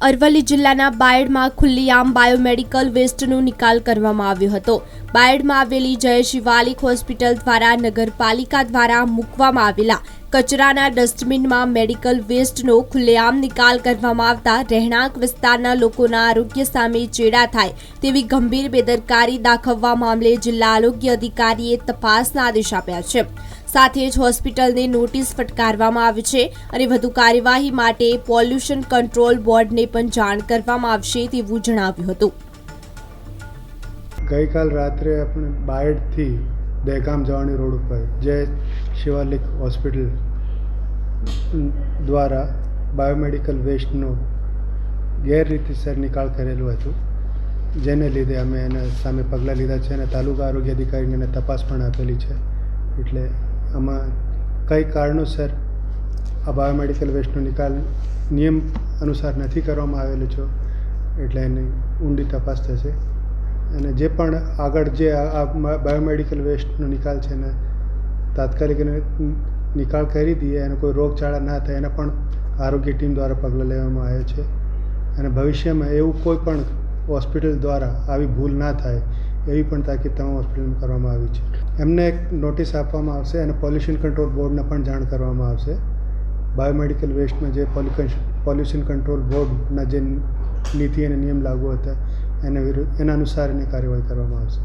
અરવલ્લી જિલ્લાના બાયડમાં ખુલ્લીઆમ બાયોમેડિકલ વેસ્ટનો નિકાલ કરવામાં આવ્યો હતો. બાયડમાં આવેલી જય શિવાલિક હોસ્પિટલ દ્વારા નગરપાલિકા દ્વારા મૂકવામાં આવેલા કચરાના ડસ્ટબિનમાં મેડિકલ વેસ્ટનો ખુલ્લેઆમ નિકાલ કરવામાં આવતા રહેણાંક વિસ્તારના લોકોના આરોગ્ય સામે ચેડા થાય તેવી ગંભીર બેદરકારી દાખવવા મામલે જિલ્લા આરોગ્ય અધિકારીએ તપાસના આદેશ આપ્યા છે. સાથે જ હોસ્પિટલને નોટિસ ફટકારવામાં આવી છે અને વધુ કાર્યવાહી માટે પોલ્યુશન કંટ્રોલ બોર્ડને પણ જાણ કરવામાં આવશે તેવું જણાવ્યું હતું. ગઈકાલ રાત્રે આપણે બાયડથી દહેગામ જવાની રોડ ઉપર જે શિવાલિક હોસ્પિટલ દ્વારા બાયોમેડિકલ વેસ્ટનો ગેરરીતિસર નિકાલ કરેલું હતું. જેને લીધે અમે એને સામે પગલાં લીધા છે અને તાલુકા આરોગ્ય અધિકારીને તપાસ પણ આપેલી છે. એટલે આમાં કઈ કારણોસર આ બાયોમેડિકલ વેસ્ટનો નિકાલ નિયમ અનુસાર નથી કરવામાં આવેલો છો, એટલે એની ઊંડી તપાસ થશે. અને જે પણ આગળ જે આ બાયોમેડિકલ વેસ્ટનો નિકાલ છે એને તાત્કાલિક નિકાલ કરી દઈએ, એને કોઈ રોગચાળા ના થાય, એના પણ આરોગ્ય ટીમ દ્વારા પગલાં લેવામાં આવે છે. અને ભવિષ્યમાં એવું કોઈ પણ હોસ્પિટલ દ્વારા આવી ભૂલ ના થાય એવી પણ તાકીદ તમામ હોસ્પિટલમાં કરવામાં આવી છે. એમને એક નોટિસ આપવામાં આવશે અને પોલ્યુશન કંટ્રોલ બોર્ડને પણ જાણ કરવામાં આવશે. બાયોમેડિકલ વેસ્ટમાં જે પોલ્યુશન કંટ્રોલ બોર્ડના જે નીતિ અને નિયમ લાગુ હતા, એના વિરુદ્ધ, એના અનુસાર એની કાર્યવાહી કરવામાં આવશે.